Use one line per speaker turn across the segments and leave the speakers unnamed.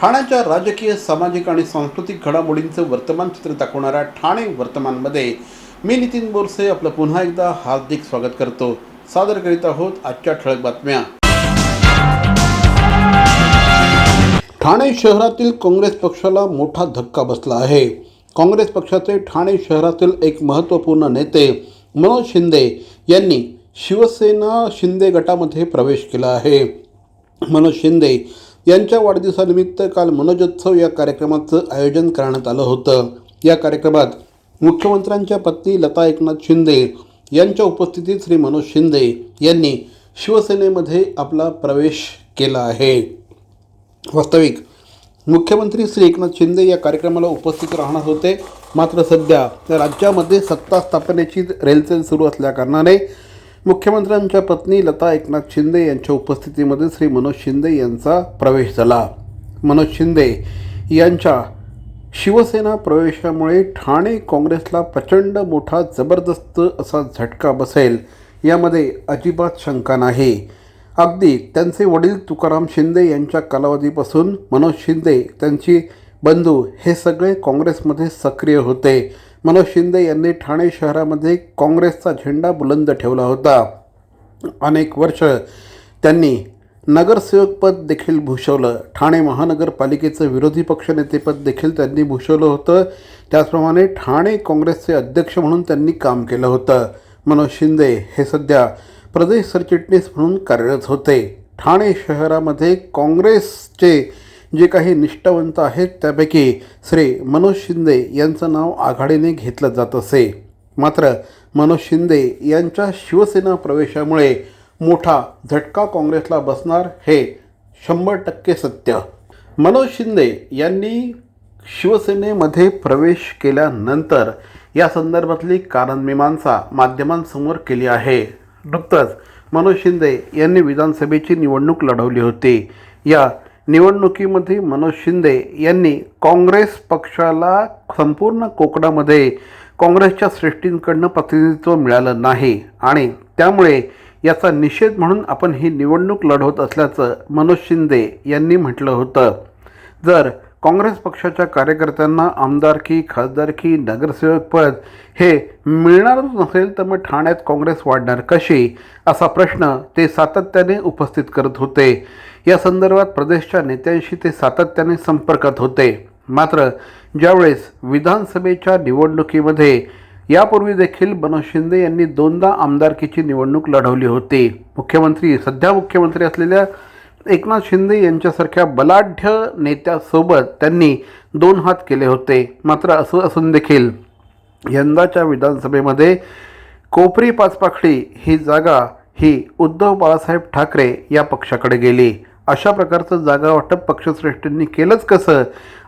ठाण्याच्या राजकीय सामाजिक आणि सांस्कृतिक घडामोडींचं वर्तमान चित्र दाखवणाऱ्या ठाणे वर्तमानमध्ये मी नितीन बोरसे आपलं पुन्हा एकदा हार्दिक स्वागत करतो. सादर करीत आहोत आजच्या ठळक बातम्या. ठाणे शहरातील काँग्रेस पक्षाला मोठा धक्का बसला आहे. काँग्रेस पक्षाचे ठाणे शहरातील एक महत्त्वपूर्ण नेते मनोज शिंदे यांनी शिवसेना शिंदे गटामध्ये प्रवेश केला आहे. मनोज शिंदे यांच्या वाढदिवसानिमित्त काल मनोजोत्सव या कार्यक्रमाचं आयोजन करण्यात आलं होतं. या कार्यक्रमात मुख्यमंत्र्यांच्या पत्नी लता एकनाथ शिंदे यांच्या उपस्थितीत श्री मनोज शिंदे यांनी शिवसेनेमध्ये आपला प्रवेश केला आहे. वास्तविक मुख्यमंत्री श्री एकनाथ शिंदे या कार्यक्रमाला उपस्थित राहणार होते. मात्र सध्या राज्यामध्ये सत्ता स्थापनेची रेलचेल सुरू असल्याकारणाने मुख्यमंत्र्यांच्या पत्नी लता एकनाथ शिंदे यांच्या उपस्थितीमध्ये श्री मनोज शिंदे यांचा प्रवेश झाला. मनोज शिंदे यांच्या शिवसेना प्रवेशामुळे ठाणे काँग्रेसला प्रचंड मोठा जबरदस्त असा झटका बसेल यामध्ये अजिबात शंका नाही. अगदी त्यांचे वडील तुकाराम शिंदे यांच्या कालावधीपासून मनोज शिंदे त्यांची बंधू हे सगळे काँग्रेसमध्ये सक्रिय होते. मनोज शिंदे यांनी ठाणे शहरामध्ये काँग्रेसचा झेंडा बुलंद ठेवला होता. अनेक वर्ष त्यांनी नगरसेवकपद देखील भूषवलं. ठाणे महानगरपालिकेचं विरोधी पक्षनेतेपद देखील त्यांनी भूषवलं होतं. त्याचप्रमाणे ठाणे काँग्रेसचे अध्यक्ष म्हणून त्यांनी काम केलं होतं. मनोज शिंदे हे सध्या प्रदेश सरचिटणीस म्हणून कार्यरत होते. ठाणे शहरामध्ये काँग्रेसचे जे काही निष्ठावंत आहेत त्यापैकी श्री मनोज शिंदे यांचं नाव आघाडीने घेतलं जात असे. मात्र मनोज शिंदे यांच्या शिवसेना प्रवेशामुळे मोठा झटका काँग्रेसला बसणार हे शंभर टक्के सत्य. मनोज शिंदे यांनी शिवसेनेमध्ये प्रवेश केल्यानंतर या संदर्भातली कारणमीमांसा माध्यमांसमोर केली आहे. नुकतंच मनोज शिंदे यांनी विधानसभेची निवडणूक लढवली होती. या निवडणुकीमध्ये मनोज शिंदे यांनी काँग्रेस पक्षाला संपूर्ण कोकणामध्ये काँग्रेसच्या श्रेष्ठींकडनं प्रतिनिधित्व मिळालं नाही. आणि त्यामुळे याचा निषेध म्हणून आपण ही निवडणूक लढवत असल्याचं मनोज शिंदे यांनी म्हटलं होतं. जर काँग्रेस पक्षाच्या कार्यकर्त्यांना आमदारकी खासदारकी नगरसेवकपद हे मिळणारच नसेल तर मग ठाण्यात काँग्रेस वाढणार कशी? असा प्रश्न ते सातत्याने उपस्थित करत होते. या संदर्भात प्रदेशच्या नेत्यांशी ते सातत्याने संपर्कात होते. मात्र ज्यावेळेस विधानसभेच्या निवडणुकीमध्ये यापूर्वी देखील मनोज शिंदे यांनी दोनदा आमदारकीची निवडणूक लढवली होती. मुख्यमंत्री सध्या मुख्यमंत्री असलेल्या एकनाथ शिंदे यांच्यासारख्या बलाढ्य नेत्यासोबत त्यांनी दोन हात केले होते. मात्र असं असून देखील यंदाच्या विधानसभेमध्ये कोपरी पाचपाखडी ही जागा ही उद्धव बाळासाहेब ठाकरे या पक्षाकडे गेली. अशा प्रकारचं जागा वाटप पक्षश्रेष्ठींनी केलंच कसं?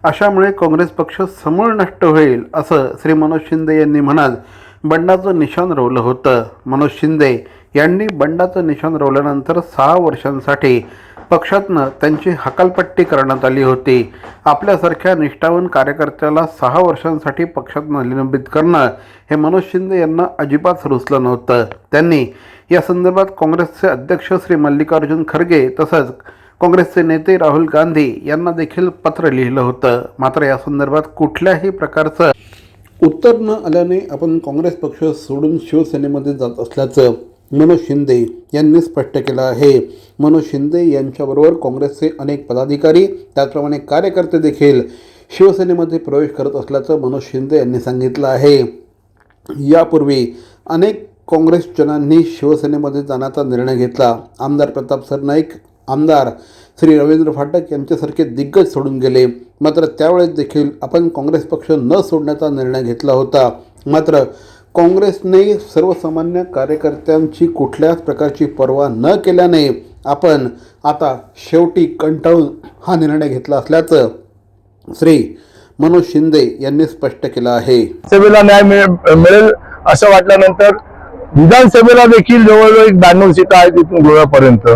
अशामुळे काँग्रेस पक्ष समूळ नष्ट होईल असं श्री मनोज शिंदे यांनी म्हणत बंडाचं निशाण रोवलं होतं. मनोज शिंदे यांनी बंडाचं निशाण रोवल्यानंतर सहा वर्षांसाठी पक्षातनं त्यांची हकालपट्टी करण्यात आली होती. आपल्यासारख्या निष्ठावन कार्यकर्त्याला सहा वर्षांसाठी पक्षातनं निलंबित करणं हे मनोज शिंदे यांना अजिबात रुचलं नव्हतं. त्यांनी या संदर्भात काँग्रेसचे अध्यक्ष श्री मल्लिकार्जुन खरगे तसंच काँग्रेसचे नेते राहुल गांधी यांना देखील पत्र लिहिलं होतं. मात्र या संदर्भात कुठल्याही प्रकारचं उत्तर न आल्याने आपण काँग्रेस पक्ष सोडून शिवसेनेमध्ये जात असल्याचं मनोज शिंदे यांनी स्पष्ट केलं आहे. मनोज शिंदे यांच्याबरोबर काँग्रेसचे अनेक पदाधिकारी त्याचप्रमाणे कार्यकर्ते देखील शिवसेनेमध्ये प्रवेश करत असल्याचं मनोज शिंदे यांनी सांगितलं आहे. यापूर्वी अनेक काँग्रेसजनांनी शिवसेनेमध्ये जाण्याचा निर्णय घेतला. आमदार प्रताप सरनाईक आमदार श्री रवींद्र फाटक यांच्यासारखे दिग्गज सोडून गेले. मात्र त्यावेळेस देखील आपण काँग्रेस पक्ष न सोडण्याचा निर्णय घेतला होता. मात्र काँग्रेसने सर्वसामान्य कार्यकर्त्यांची कुठल्याच प्रकारची पर्वा न केल्याने आपण आता शेवटी कंटाळून हा निर्णय घेतला असल्याचं श्री मनोज शिंदे यांनी स्पष्ट केलं आहे.
सभेला न्याय मिळेल असं वाटल्यानंतर विधानसभेला देखील जवळजवळ एक ब्याण्णव सीटा आहेत इथून गोव्यापर्यंत.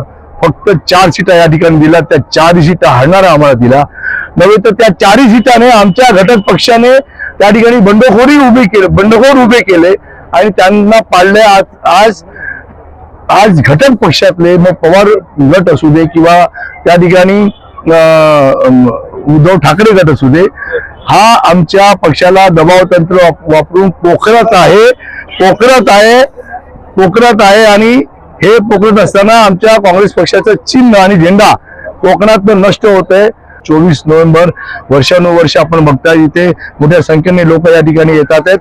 फक्त चार सीटा या ठिकाणी दिल्या. त्या चारही सीटा हरणारा आम्हाला दिला. नव्हे तर त्या चारही सीटाने आमच्या घटक पक्षाने त्या ठिकाणी बंडखोरी उभे केले बंडखोर उभे केले आणि त्यांना पाळले आज आज आज घटक पक्षातले मग पवार गट असू दे किंवा त्या ठिकाणी उद्धव ठाकरे गट असू दे हा आमच्या पक्षाला दबाव तंत्र वाप- वापरून पोखरत आहे पोखरत आहे पोखरत आहे आणि हे पकडत असताना आमच्या काँग्रेस पक्षाचं चिन्ह आणि झेंडा कोकणात नष्ट होत आहे चोवीस नोव्हेंबर वर्षानुवर्ष आपण बघताय इथे मोठ्या संख्येने लोक या ठिकाणी येतात आहेत.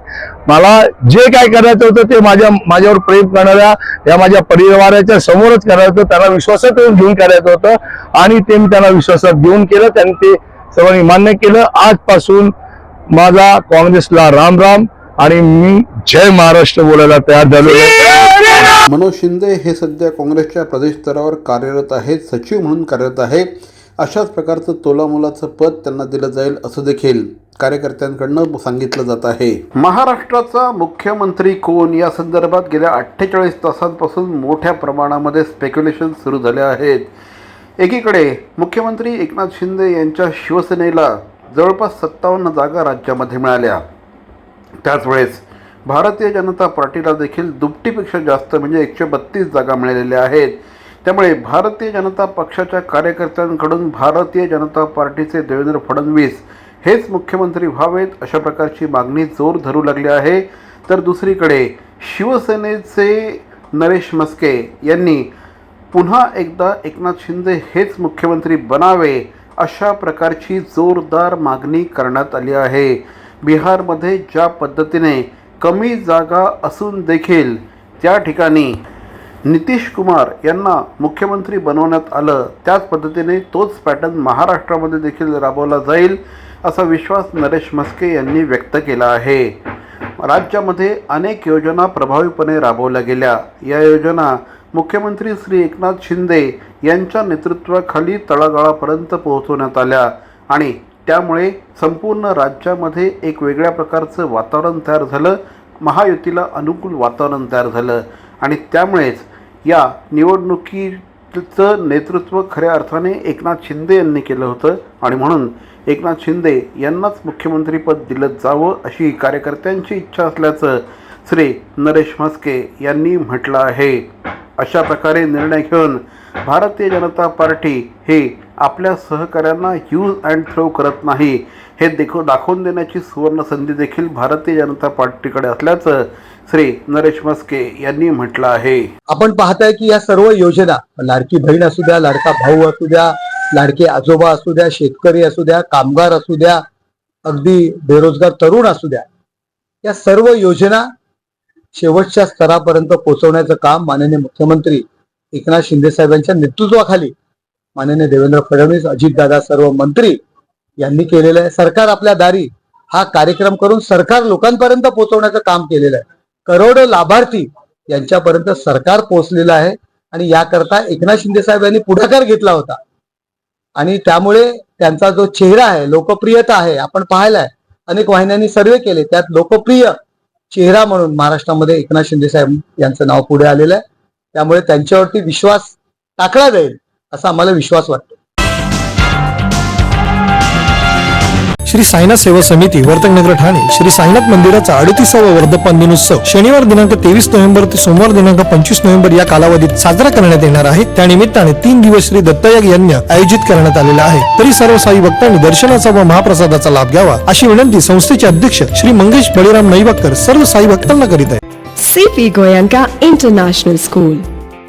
मला जे काय करायचं होतं ते माझ्या माझ्यावर प्रेम करणाऱ्या या माझ्या परिवाराच्या समोरच करायचं होतं त्यांना विश्वासात येऊन घेऊन करायचं होतं आणि ते मी त्यांना विश्वासात घेऊन केलं त्यांनी ते सर्वांनी मान्य केलं. आजपासून माझा काँग्रेसला राम राम आणि मी जय महाराष्ट्र बोलायला तयार झालो
मनोज शिंदे हे सध्या काँग्रेसच्या प्रदेश स्तरावर कार्यरत आहेत सचिव म्हणून कार्यरत आहे. अशाच प्रकारचं तोलामोलाचं पद त्यांना दिलं जाईल असं देखील कार्यकर्त्यांकडनं सांगितलं जात आहे. महाराष्ट्राचा मुख्यमंत्री कोण? या संदर्भात गेल्या अठ्ठेचाळीस तासांपासून मोठ्या प्रमाणामध्ये स्पेक्युलेशन सुरू झाले आहेत. एकीकडे मुख्यमंत्री एकनाथ शिंदे यांच्या शिवसेनेला जवळपास सत्तावन्न जागा राज्यामध्ये मिळाल्या. त्याच वेळेस भारतीय जनता पार्टीला देखील दुपटीपेक्षा जास्त म्हणजे एकशे बत्तीस जागा मिळालेल्या आहेत. त्यामुळे भारतीय जनता पक्षाच्या कार्यकर्त्यांकडून भारतीय जनता पार्टीचे देवेंद्र फडणवीस हेच मुख्यमंत्री व्हावेत अशा प्रकारची मागणी जोर धरू लागली आहे. तर दुसरीकडे शिवसेनेचे नरेश मस्के यांनी पुन्हा एकदा एकनाथ शिंदे हेच मुख्यमंत्री बनावे अशा प्रकारची जोरदार मागणी करण्यात आली आहे. बिहारमध्ये ज्या पद्धतीने कमी जागा असून देखील त्या ठिकाणी नितीश कुमार यांना मुख्यमंत्री बनवण्यात आलं. त्याच पद्धतीने तोच पॅटर्न महाराष्ट्रामध्ये देखील राबवला जाईल असा विश्वास नरेश मस्के यांनी व्यक्त केला आहे. राज्यामध्ये अनेक योजना प्रभावीपणे राबवल्या गेल्या. या योजना मुख्यमंत्री श्री एकनाथ शिंदे यांच्या नेतृत्वाखाली तळागाळापर्यंत पोहोचवण्यात आल्या आणि त्यामुळे संपूर्ण राज्यामध्ये एक वेगळ्या प्रकारचं वातावरण तयार झालं महायुतीला अनुकूल वातावरण तयार झालं. आणि त्यामुळेच या निवडणुकीचं नेतृत्व खऱ्या अर्थाने एकनाथ शिंदे यांनी केलं होतं. आणि म्हणून एकनाथ शिंदे यांनाच मुख्यमंत्रीपद दिलं जावं अशी कार्यकर्त्यांची इच्छा असल्याचं श्री नरेश म्हस्के यांनी म्हटलं आहे. अशा प्रकारे निर्णय घेऊन भारतीय जनता पार्टी हे आपल्या सहकाऱ्यांना यूज अँड थ्रो करत नाही. हे देखो दाखवून देण्याची सुवर्ण संधी देखील भारतीय जनता पार्टीकडे असल्याचं श्री नरेश मस्के यांनी म्हटलं आहे.
आपण पाहताय की या सर्व योजना लाडकी बहीण असू द्या लाडका भाऊ असू द्या लाडके आजोबा असू द्या शेतकरी असू द्या कामगार असू द्या अगदी बेरोजगार तरुण असू द्या या सर्व योजना शेवटच्या स्तरापर्यंत पोहोचवण्याचं काम माननीय मुख्यमंत्री एकनाथ शिंदे साहेबांच्या नेतृत्वाखाली माननीय देवेंद्र फडणवीस अजितदादा सर्व मंत्री यांनी केलेलं आहे. सरकार आपल्या दारी हा कार्यक्रम करून सरकार लोकांपर्यंत पोहोचवण्याचं काम केलेलं आहे. करोडो लाभार्थी यांच्यापर्यंत सरकार पोहोचलेलं आहे आणि याकरता एकनाथ शिंदे साहेब यांनी पुढाकार घेतला होता. आणि त्यामुळे त्यांचा जो चेहरा आहे लोकप्रियता आहे आपण पाहिलाय. अनेक वाहिन्यांनी सर्वे केले त्यात लोकप्रिय चेहरा म्हणून महाराष्ट्रामध्ये एकनाथ शिंदे साहेब यांचं नाव पुढे आलेलं आहे. त्यामुळे त्यांच्यावरती विश्वास टाकला जाईल. असा आम्हाला विश्वास वाटतो.
श्री साईनाथ सेवा समिती वर्तकनगर ठाणे. श्री साईनाथ मंदिराचा अडतीसावा वर्धपान दिनोत्सव शनिवार दिनांक तेवीस नोव्हेंबर ते सोमवार दिनांक पंचवीस नोव्हेंबर या कालावधीत साजरा करण्यात येणार आहे. त्यानिमित्ताने तीन दिवस श्री दत्तयाग यज्ञ आयोजित करण्यात आलेला आहे. तरी सर्व साई भक्तांनी दर्शनाचा व महाप्रसादाचा लाभ घ्यावा अशी विनंती संस्थेचे अध्यक्ष श्री मंगेश बळीराम नईबाकर सर्व साई भक्तांना करीत आहे
CP Goyanka International School,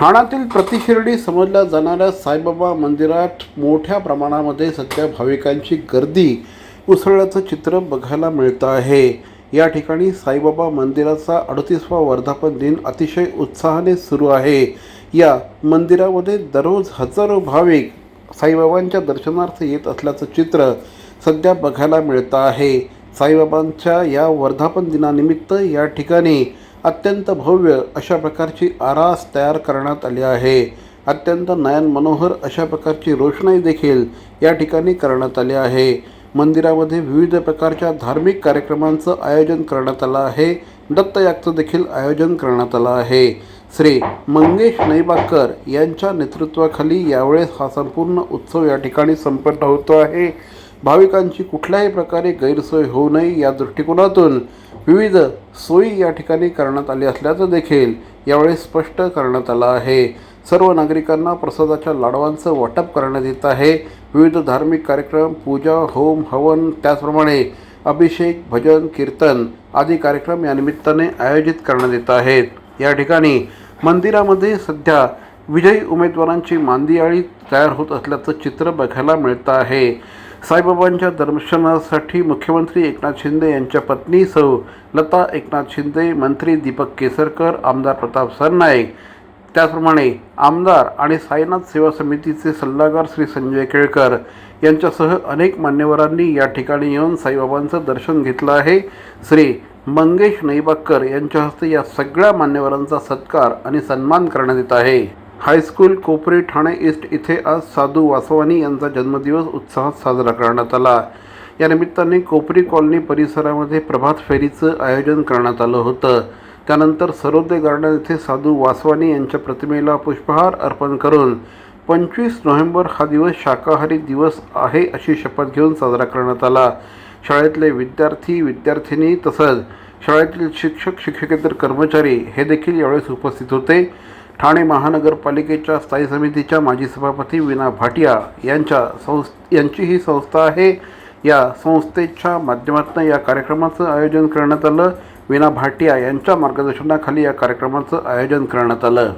ठाण्यातील प्रतिशिर्डी समजल्या जाणाऱ्या साईबाबा मंदिरात मोठ्या प्रमाणामध्ये सध्या भाविकांची गर्दी उसळल्याचं चित्र बघायला मिळतं आहे. या ठिकाणी साईबाबा मंदिराचा अडतीसवा वर्धापन दिन अतिशय उत्साहाने सुरू आहे. या मंदिरामध्ये दररोज हजारो भाविक साईबाबांच्या दर्शनार्थ येत असल्याचं चित्र सध्या बघायला मिळतं आहे. साईबाबांच्या या वर्धापन दिनानिमित्त या ठिकाणी अत्यंत भव्य अशा प्रकारची आरास तयार करण्यात आली आहे. अत्यंत नयन मनोहर अशा प्रकारची रोषणाई देखील या ठिकाणी करण्यात आली आहे. मंदिरामध्ये विविध प्रकारच्या धार्मिक कार्यक्रमांचं आयोजन करण्यात आलं आहे. दत्तयागचं देखील आयोजन करण्यात आलं आहे. श्री मंगेश नैबाकर यांच्या नेतृत्वाखाली यावेळेस हा संपूर्ण उत्सव या ठिकाणी संपन्न होतो आहे. भाविकांची कुठल्याही प्रकारे गैरसोय होऊ नये या दृष्टिकोनातून विविध सोयी या ठिकाणी करण्यात आली असल्याचं देखील यावेळी स्पष्ट करण्यात आलं आहे. सर्व नागरिकांना प्रसादाच्या लाडवांचं वाटप करण्यात येत आहे. विविध धार्मिक कार्यक्रम पूजा होम हवन त्याचप्रमाणे अभिषेक भजन कीर्तन आदी कार्यक्रम या निमित्ताने आयोजित करण्यात येत आहेत. या ठिकाणी मंदिरामध्ये सध्या विजयी उमेदवारांची मांदियाळी तयार होत असल्याचं चित्र बघायला मिळतं आहे. साईबाबांच्या दर्शनासाठी मुख्यमंत्री एकनाथ शिंदे यांच्या पत्नीसह लता एकनाथ शिंदे मंत्री दीपक केसरकर आमदार प्रताप सरनाईक त्याचप्रमाणे आमदार आणि साईनाथ सेवा समितीचे सल्लागार श्री संजय केळकर यांच्यासह अनेक मान्यवरांनी या ठिकाणी येऊन साईबाबांचं दर्शन घेतलं आहे. श्री मंगेश नैबाक्कर यांच्या हस्ते या सगळ्या मान्यवरांचा सत्कार आणि सन्मान करण्यात येत आहे. हायस्कूल कोपरी ठाणे ईस्ट इथे आज साधू वासवानी यांचा जन्मदिवस उत्साहात साजरा करण्यात आला. या निमित्ताने कोपरी कॉलनी परिसरामध्ये प्रभात फेरीचं आयोजन करण्यात आलं होतं. त्यानंतर सरोदे गार्डन येथे साधू वासवानी यांच्या प्रतिमेला पुष्पहार अर्पण करून पंचवीस नोव्हेंबर हा दिवस शाकाहारी दिवस आहे अशी शपथ घेऊन साजरा करण्यात आला. शाळेतले विद्यार्थी विद्यार्थिनी तसंच शाळेतील शिक्षक शिक्षकेतर कर्मचारी हे देखील यावेळेस उपस्थित होते. ठाणे महानगरपालिकेच्या स्थायी समितीच्या माजी सभापती विना भाटिया यांच्या संस् यांची ही संस्था आहे. या संस्थेच्या माध्यमातून या कार्यक्रमाचं आयोजन करण्यात आलं. विना भाटिया यांच्या मार्गदर्शनाखाली या कार्यक्रमाचं आयोजन करण्यात आलं.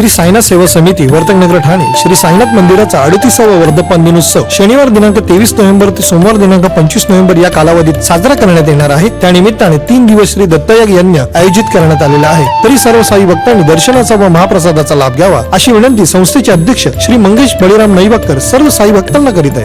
श्री साईनाथ सेवा समिती वर्तकनगर ठाणे श्री साईनाथ मंदिराचा अडतीसावा वर्धपान दिनोत्सव शनिवार दिनांक तेवीस नोव्हेंबर ते सोमवार दिनांक पंचवीस नोव्हेंबर या कालावधीत साजरा करण्यात येणार आहे. त्या निमित्ताने तीन दिवस श्री दत्तयाग यज्ञ आयोजित करण्यात आलेला आहे. तरी सर्व साई भक्तांनी दर्शनाचा व महाप्रसादाचा लाभ घ्यावा अशी विनंती संस्थेचे अध्यक्ष श्री मंगेश बळीराम नैवाकर सर्व साई भक्तांना करीत आहे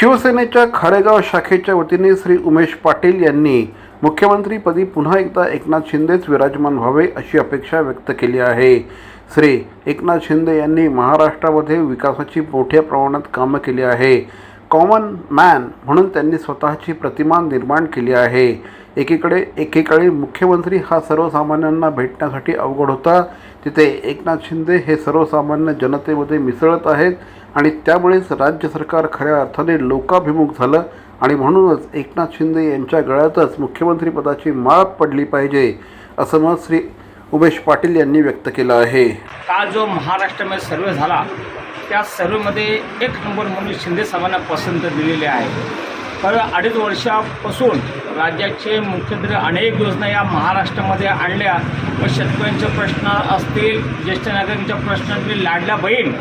शिवसेनेच्या खारेगाव शाखेच्या वतीने श्री उमेश पाटील यांनी मुख्यमंत्रीपदी पुन्हा एकदा एकनाथ शिंदेच विराजमान व्हावे अशी अपेक्षा व्यक्त केली आहे. श्री एकनाथ शिंदे यांनी महाराष्ट्रामध्ये विकासाची मोठ्या प्रमाणात कामं केली आहे. कॉमन मॅन म्हणून त्यांनी स्वतःची प्रतिमा निर्माण केली आहे. एकीकडे एकेकाळी मुख्यमंत्री हा सर्वसामान्यांना भेटण्यासाठी अवघड होता. तिथे एकनाथ शिंदे हे सर्वसामान्य जनतेमध्ये मिसळत आहेत. आणि त्यामुळेच राज्य सरकार खऱ्या अर्थाने लोकाभिमुख झालं आणि म्हणूनच एकनाथ शिंदे यांच्या गळ्यातच मुख्यमंत्रीपदाची माळ पडली पाहिजे असं मत श्री उमेश पाटील यांनी व्यक्त केलं आहे.
काल जो महाराष्ट्रामध्ये सर्वे झाला त्या सर्वेमध्ये एक नंबर म्हणून शिंदे साहेबांना पसंत दिलेली आहे. तर अडीच वर्षापासून राज्याचे मुख्यमंत्री अनेक योजना या महाराष्ट्रामध्ये आणल्या व शेतकऱ्यांचे प्रश्न असतील ज्येष्ठ नागरिकांच्या प्रश्न असतील लाडल्या बहीण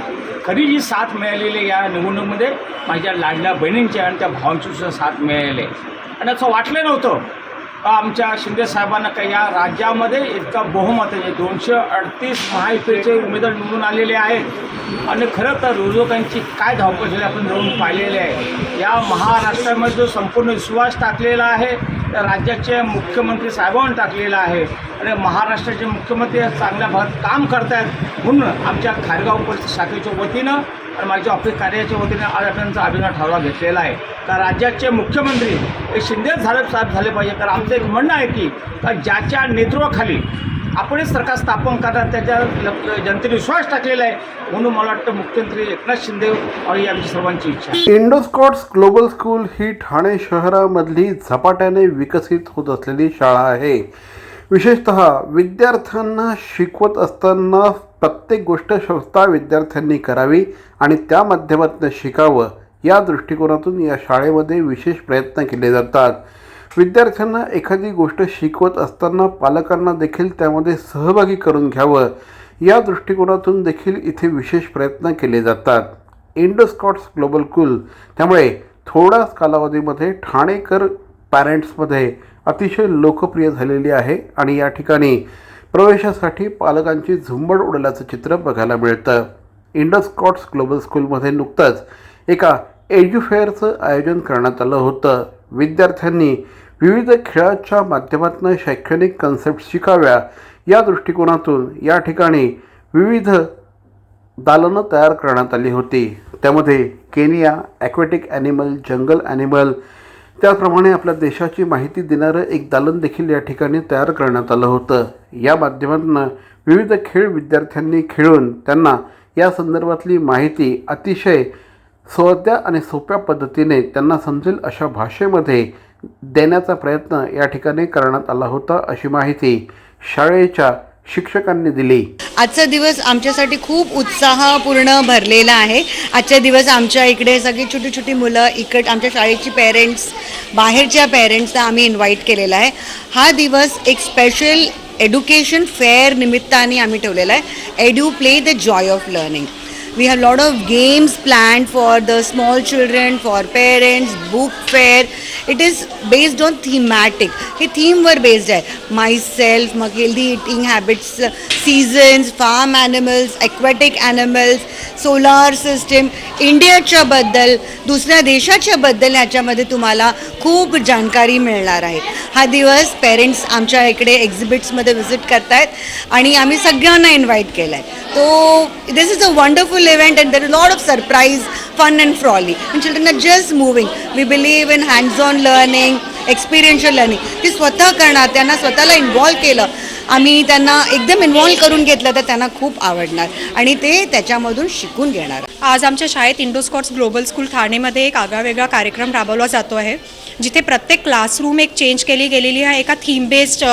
खरी जी साथ मिळालेली या निवडणुकीमध्ये माझ्या लाडल्या बहिणींची आणि त्या भावांची सुद्धा साथ मिळालेली. आहे आणि असं वाटलं नव्हतं. का आमच्या शिंदे साहेबांना काही या राज्यामध्ये इतका बहुमत आहे? दोनशे अडतीस महायुतीचे उमेदवार निवडून आलेले आहेत. आणि खरं तर विरोधकांची काय धावपळ झाली आपण जाऊन पाहिलेले आहे. या महाराष्ट्रामध्ये जो संपूर्ण विश्वास टाकलेला आहे राज्याचे मुख्यमंत्री साहेबांनी टाकलेला आहे आणि महाराष्ट्राचे मुख्यमंत्री चांगल्या भागात काम करतायत म्हणून आमच्या खारगाव पोलीस शाखेच्या वतीनं आणि माझ्या ऑफिस कार्याच्या वतीनं आज आपण त्यांचा अभिनव ठराव घेतलेला आहे. का राज्याचे मुख्यमंत्री हे शिंदे साहेब साहेब झाले पाहिजे. तर आमचं एक म्हणणं आहे की का ज्याच्या नेतृत्वाखाली आपणच सरकार स्थापन करणार त्याच्या जनतेने विश्वास टाकलेला आहे. म्हणून मला वाटतं मुख्यमंत्री एकनाथ शिंदे आणि आमची सर्वांची इच्छा
इंडोस्कॉट्स ग्लोबल स्कूल ही ठाणे शहरामधली झपाट्याने विकसित होत असलेली शाळा आहे. विशेषत विद्यार्थ्यांना शिकवत असताना प्रत्येक गोष्ट संस्था विद्यार्थ्यांनी करावी आणि त्या माध्यमातून शिकावं या दृष्टिकोनातून या शाळेमध्ये विशेष प्रयत्न केले जातात. विद्यार्थ्यांना एखादी गोष्ट शिकवत असताना पालकांना देखील त्यामध्ये सहभागी करून घ्यावं. या दृष्टिकोनातून देखील इथे विशेष प्रयत्न केले जातात. Indoscots Global School. त्यामुळे थोड्याच कालावधीमध्ये ठाणेकर पॅरेंट्समध्ये अतिशय लोकप्रिय झालेली आहे आणि या ठिकाणी प्रवेशासाठी पालकांची झुंबड उडल्याचं चित्र बघायला मिळतं. इंडोस्कॉट्स ग्लोबल स्कूलमध्ये नुकतंच एका एज्युफेअरचं आयोजन करण्यात आलं होतं. विद्यार्थ्यांनी विविध खेळाच्या माध्यमातून शैक्षणिक कन्सेप्ट शिकाव्या. या दृष्टिकोनातून या ठिकाणी विविध दालनं तयार करण्यात आली होती. त्यामध्ये केनिया ॲक्वेटिक ॲनिमल जंगल ॲनिमल त्याचप्रमाणे आपल्या देशाची माहिती देणारं एक दालन देखील या ठिकाणी तयार करण्यात आलं होतं. या माध्यमातून विविध खेळ विद्यार्थ्यांनी खेळून त्यांना या संदर्भातली माहिती अतिशय सोप्या आणि सोप्या पद्धतीने त्यांना समजेल अशा भाषेमध्ये देण्याचा प्रयत्न या ठिकाणी करण्यात आला होता अशी माहिती शाळेच्या शिक्षकांनी दिली.
आजचा दिवस आमच्यासाठी खूप उत्साहपूर्ण भरलेला आहे. आजच्या दिवस आमच्या इकडे सगळी छोटी छोटी मुलं इकड आमच्या शाळेची पेरेंट्स बाहेरच्या पेरेंट्सना आम्ही इन्व्हाइट केलेला आहे. हा दिवस एक स्पेशल एड्युकेशन फेअर निमित्ताने आम्ही ठेवलेला आहे. Edu Play the joy of learning we have lot of games planned for the small children for parents book fair. It is based on thematic. हे थीमवर बेस्ड आहे माय सेल्फ मग healthy eating habits seasons farm animals aquatic animals solar system इंडियाच्याबद्दल दुसऱ्या देशाच्या बद्दल ह्याच्यामध्ये तुम्हाला खूप जाणकारी मिळणार आहे हा दिवस पेरेंट्स आमच्या इकडे एक्झिबिट्समध्ये व्हिजिट करतायत आणि आम्ही सगळ्यांना इन्व्हाइट केलं आहे तो this is a wonderful event and there a lot of surprise fun and frolic and children are just moving, we believe in hands-on learning experiential learning ती स्वतः करणार त्यांना स्वतःला इन्व्हॉल्व केलं. आम्ही त्यांना एकदम इन्व्हॉल्व करून घेतलं तर त्यांना खूप आवडणार. आणि ते त्याच्यामधून शिकून घेणार.
आज आमच्या शाळेत इंडोस्कॉट्स ग्लोबल स्कूल ठाणेमध्ये एक आगळावेगळा कार्यक्रम राबवला जातो आहे जिथे प्रत्येक क्लासरूम एक चेंज केली गेलेली आहे. एका थीम बेस्ड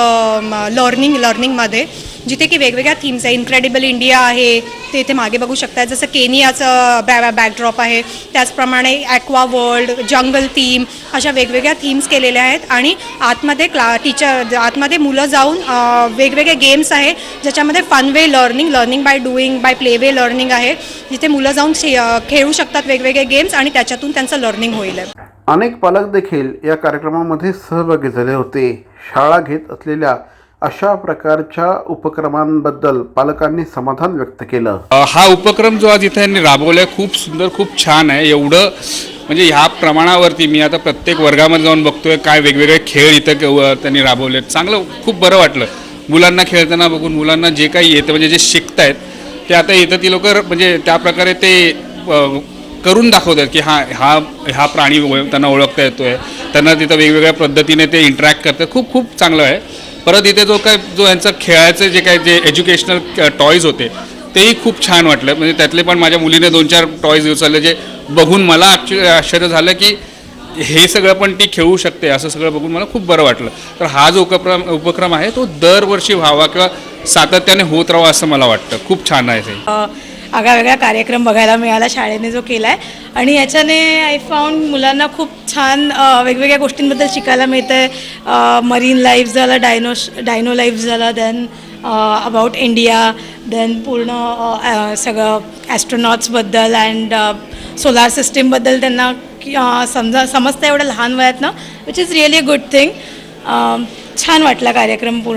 लर्निंग लर्निंगमध्ये जिथे की वेगवेगळ्या थीम्स आहे. इन्क्रेडिबल इंडिया आहे. ते इथे मागे बघू शकता. जसं केनियाचं बॅ बॅकड्रॉप आहे. त्याचप्रमाणे ॲक्वा वर्ल्ड जंगल थीम अशा वेगवेगळ्या थीम्स केलेल्या आहेत. आणि आतमध्ये क्ला टीचर आतमध्ये मुलं जाऊन वेगवेगळे गेम्स आहे. ज्याच्यामध्ये fun way learning learning by doing by play way learning आहे. जिथे मुलं जाऊन खेळू शकतात वेगवेगळे गेम्स आणि त्याच्यातून त्यांचं लर्निंग होईल.
अनेक पालक देखील या कार्यक्रमामध्ये सहभागी झाले होते. शाळा घेत असलेल्या अशा प्रकारच्या उपक्रमांबद्दल पालकांनी समाधान व्यक्त केलं.
हा उपक्रम जो आज इथे यांनी राबवला आहे खूप सुंदर खूप छान आहे. एवढं म्हणजे ह्या प्रमाणावरती मी आता प्रत्येक वर्गामध्ये जाऊन बघतोय काय वेगवेगळे खेळ इथं त्यांनी राबवले चांगलं खूप बरं वाटलं. मुलांना खेळताना बघून मुलांना जे काही येतं म्हणजे जे शिकत आहेत ते आता येतं ती लोकं म्हणजे त्या प्रकारे ते करून दाखवतात की हा हा हा प्राणी त्यांना ओळखता येतो आहे त्यांना तिथं वेगवेगळ्या पद्धतीने ते इंटरॅक्ट करतात. खूप खूप चांगलं आहे. परत इथे जो काय जो यांचा खेळायचं जे काय जे एज्युकेशनल टॉईज होते तेही खूप छान वाटलं. म्हणजे त्यातले पण माझ्या मुलीने दोन चार टॉईज उचलले जे बघून मला आश्चर्य आश्चर्य झालं की हे सगळं पण ती खेळू शकते असं सगळं बघून मला खूप बरं वाटलं. तर हा जो उपक्रम उपक्रम आहे तो दरवर्षी व्हावा किंवा सातत्याने होत राहावा असं मला वाटतं. खूप छान आहे ते.
आगळावेगळा कार्यक्रम बघायला मिळाला शाळेने जो केला आहे आणि याच्याने आय फाउंड मुलांना खूप छान वेगवेगळ्या गोष्टींबद्दल शिकायला मिळतं आहे मरीन लाईफ झालं डायनो डायनो लाईफ झालं देन अबाउट इंडिया देन पूर्ण सगळं ॲस्ट्रोनॉट्सबद्दल अँड सोलार सिस्टीमबद्दल त्यांना समजा समजतं एवढं लहान वयातनं which is really good thing छान वाटला कार्यक्रम पूर्ण